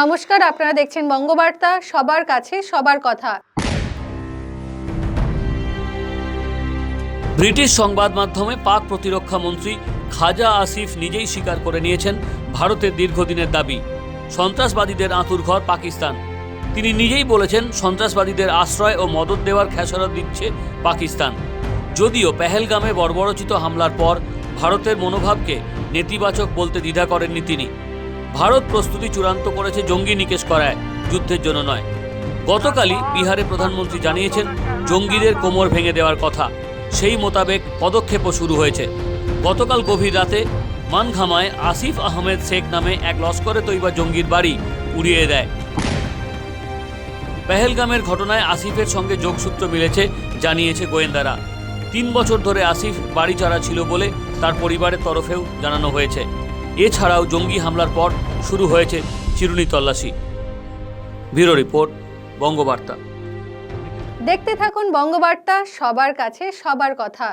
নমস্কার, আপনারা দেখছেন বঙ্গবার্তা, সবার কাছে সবার কথা। ব্রিটিশ সংবাদ মাধ্যমে পাক প্রতিরক্ষা মন্ত্রী খাজা আসিফ নিজেই স্বীকার করে নিয়েছেন ভারতের দীর্ঘদিনের দাবি, সন্ত্রাসবাদীদের আঁতুরঘর পাকিস্তান। তিনি নিজেই বলেছেন সন্ত্রাসবাদীদের আশ্রয় ও মদত দেওয়ার খেসারত দিচ্ছে পাকিস্তান। যদিও পেহেলগামে বর্বরচিত হামলার পর ভারতের মনোভাবকে নেতিবাচক বলতে দ্বিধা করেননি তিনি। ভারত প্রস্তুতি চূড়ান্ত করেছে জঙ্গি নিকেশ করায়, যুদ্ধের জন্য নয়। গতকালই বিহারে প্রধানমন্ত্রী জানিয়েছেন, জঙ্গিদের কোমর ভেঙে দেওয়ার কথা। সেই মোতাবেক পদক্ষেপও শুরু হয়েছে। গতকাল গভীর রাতে মানঘামায় আসিফ আহমেদ শেখ নামে এক লস্করে তৈবা জঙ্গির বাড়ি উড়িয়ে দেয়। পেহেলগামের ঘটনায় আসিফের সঙ্গে যোগসূত্র মিলেছে, জানিয়েছে গোয়েন্দারা। তিন বছর ধরে আসিফ বাড়ি চারা ছিল বলে তার পরিবারের তরফেও জানানো হয়েছে। এছাড়াও জঙ্গি হামলার পর শুরু হয়েছে চিরুনি তল্লাশি। Bureau report, Bangabarta. দেখতে থাকুন বঙ্গবার্তা, সবার কাছে সবার কথা।